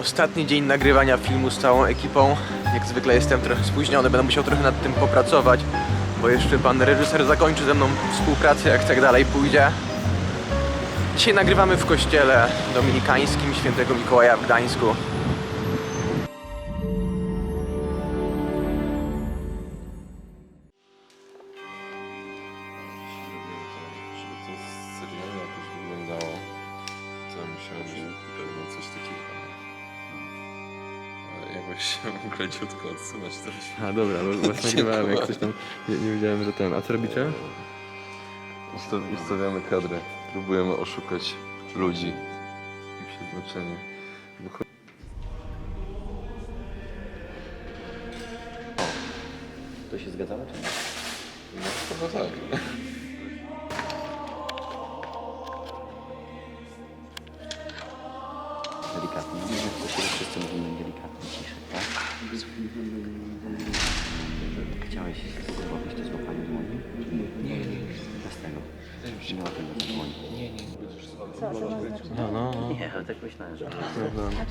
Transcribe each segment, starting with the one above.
Ostatni dzień nagrywania filmu z całą ekipą. Jak zwykle jestem trochę spóźniony, będę musiał trochę nad tym popracować, bo jeszcze pan reżyser zakończy ze mną współpracę, jak tak dalej pójdzie. Dzisiaj nagrywamy w kościele dominikańskim świętego Mikołaja w Gdańsku. Jakoś się mógł leciutko odsunąć to A dobra, bo właśnie nagrywałem jak coś tam, nie, nie wiedziałem, że ten. A co robicie? Ustaw- Ustawiamy kadrę. Próbujemy oszukać ludzi i przeznaczenie. Bo cho- To się zgadzało, czy nie? No chyba tak. Delikatnie. No, to się wszyscy mówimy delikatnie, ciszej, tak? Chciałeś zrobić to złapanie dłoni? Nie, nie, nie. Bez tego. Nie ma tego dłoni. Nie, nie. No, no, no. Nie, ale tak myślałem, że... Słychać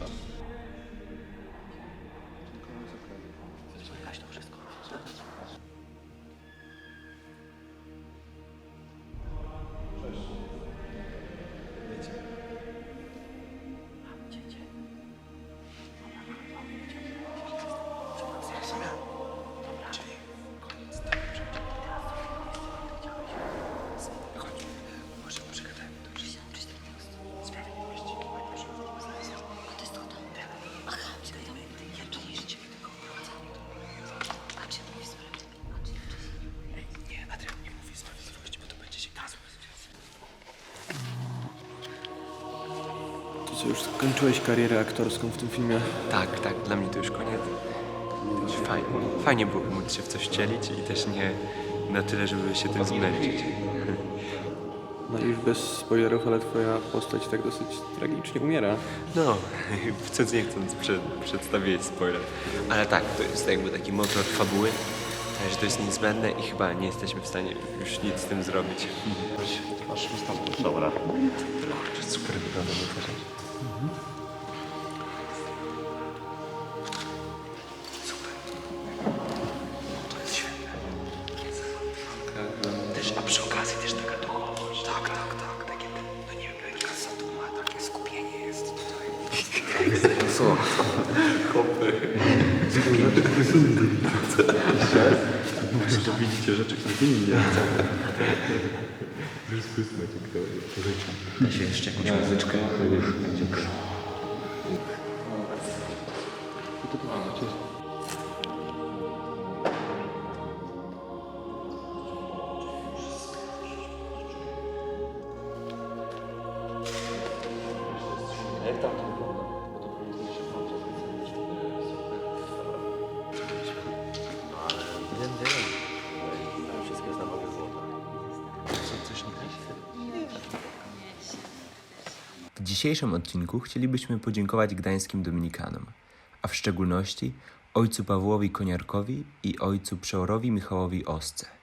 to co, już skończyłeś karierę aktorską w tym filmie? Tak, tak, dla mnie to już koniec. Też fajnie, fajnie było móc się w coś wcielić i też nie na tyle, żeby się tym zmęczyć. No i już bez spoilerów, ale twoja postać tak dosyć tragicznie umiera. No, chcąc nie chcąc przed, przedstawić spoiler. Ale tak, to jest jakby taki motor fabuły, że to jest niezbędne i chyba nie jesteśmy w stanie już nic z tym zrobić. Dobra. Super wygląda, nie uważasz? Tutaj. To widzicie rzeczy, których inni nie Da się jeszcze jakąś muzyczkę? W dzisiejszym odcinku chcielibyśmy podziękować gdańskim Dominikanom, a w szczególności ojcu Pawłowi Koniarkowi i ojcu przeorowi Michałowi Osce.